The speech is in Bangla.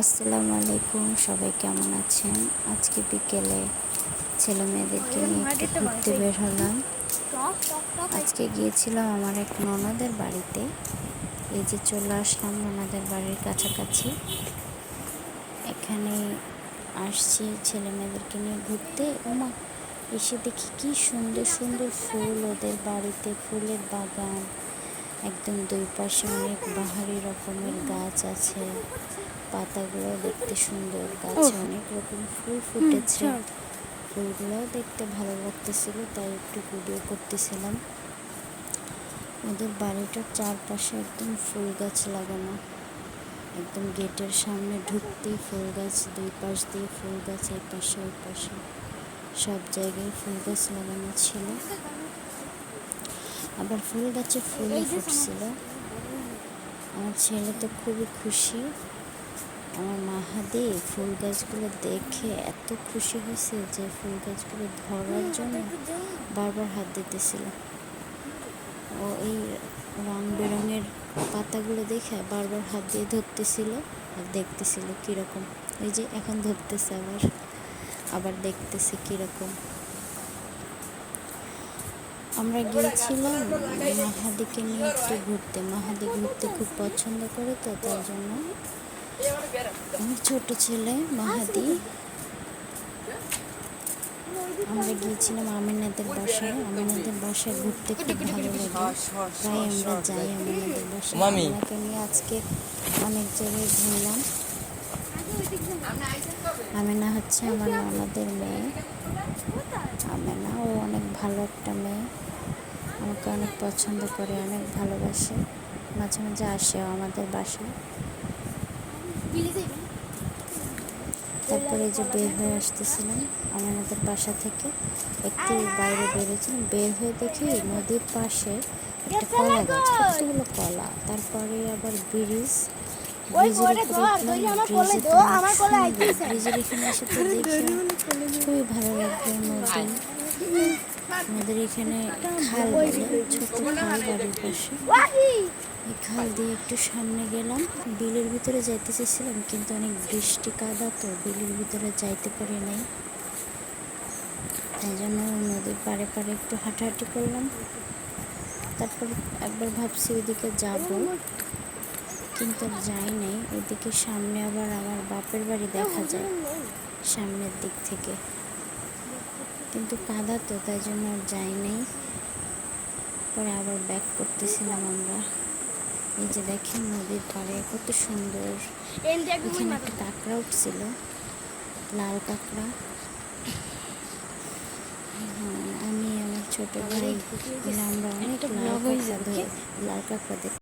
আসসালামু আলাইকুম সবাই কেমন আছেন? আজকে বিকেলে ছেলে মেয়েদেরকে নিয়ে একটু ঘুরতে বের হলাম। আজকে গিয়েছিলাম আমার এক ননদের বাড়িতে। এই যে চলে আসলাম ননদের বাড়ির কাছাকাছি। এখানে আসছি ছেলে মেয়েদেরকে নিয়ে ঘুরতে। ওমা, এসে দেখি কি সুন্দর সুন্দর ফুল, ওদের বাড়িতে ফুলের বাগান। একদম দুই পাশে অনেক বাহারি রকমের গাছ আছে। পাতাগুলো দেখতে সুন্দর। গাছে অনেক রকম ফুল ফুটেছে। ফুলগুলোও দেখতে ভালো লাগতেছিল তাই একটু ভিডিও করতেছিলাম। ওদের বাড়িটার চারপাশে একদম ফুল গাছ লাগানো। একদম গেটের সামনে ঢুকতেই ফুল গাছ দুই পাশ দিয়ে ফুল গাছ এই পাশে ওই পাশে। সব জায়গায় ফুল গাছ লাগানো ছিল। আবার ফুল গাছে ফুলও ফুটছিল। আমার ছেলে তো খুবই খুশি। আমার মাহাদি ফুল গাছগুলো দেখে এত খুশি হয়েছে যে ফুল গাছগুলো ধরার জন্য বারবার হাত দিতেছিল। ও এই রং বেরঙের পাতাগুলো দেখে বারবার হাত দিয়ে ধরতেছিল আর দেখতেছিল কীরকম। এই যে এখন ধরতেছে আবার আবার দেখতেছে কীরকম। আমরা গিয়েছিলাম মাহাদিকে নিয়ে একটু ঘুরতে। মাহাদি ঘুরতে খুব পছন্দ করে তো তার জন্য ছোট ছেলে মাহাদি। আমরা গিয়েছিলাম আমিনাদের বাসায়। আমিনাদের বাসায় ঘুরতে খুব ভালো লাগে। তাই আমরা যাই আমিনাদের বাসায়। মামি। আমিনাকে নিয়ে আজকে অনেক জায়গায় ঘুরলাম। আমিনা হচ্ছে আমার ননদের মেয়ে। আমিনা ও অনেক ভালো একটা মেয়ে। আমাকে অনেক পছন্দ করে অনেক ভালোবাসে। মাঝে মাঝে আসেও আমাদের বাসায়। তারপরে যে বের হয়ে আসতেছিলাম আমাদের বাসা থেকে একটু বাইরে বেরিয়েছিলাম বের হয়ে দেখি নদীর পাশে একটা কলা গাছ কতগুলো কলা। তারপরে আবার ব্রিজ ব্রিজের এখানে এসে তো দেখি খুবই ভালো লাগল নদী। আমাদের এখানে খাল ছোট খাল বাড়ির পাশে। খাল দিয়ে একটু সামনে গেলাম। বিলের ভিতরে যাইতে চেয়েছিলাম, কিন্তু অনেক বৃষ্টি কাদা তো বিলের ভিতরে যাইতে পারি নাই। তাই জন্য নদীর পাড়ে পাড়ে একটু হাঁটাহাঁটি করলাম। তারপর একবার ভাবছি ওইদিকে যাব, কিন্তু যাই নাই। ওইদিকে সামনে আবার আমার বাপের বাড়ি দেখা যায়, সামনের দিক থেকে। কিন্তু কাদা তো, তাই জন্য আর যাই নাই। পরে আবার ব্যাক করতেছিলাম আমরা। এই যে দেখেন নদীর পাড়ে কত সুন্দর। এখানে একটা কাঁকড়া উঠছিল লাল কাঁকড়া। হ্যাঁ, আমি আমার ছোট ভাই আমরা অনেক লাল কাঁকড়া ধরে লাল কাঁকড়া দেখি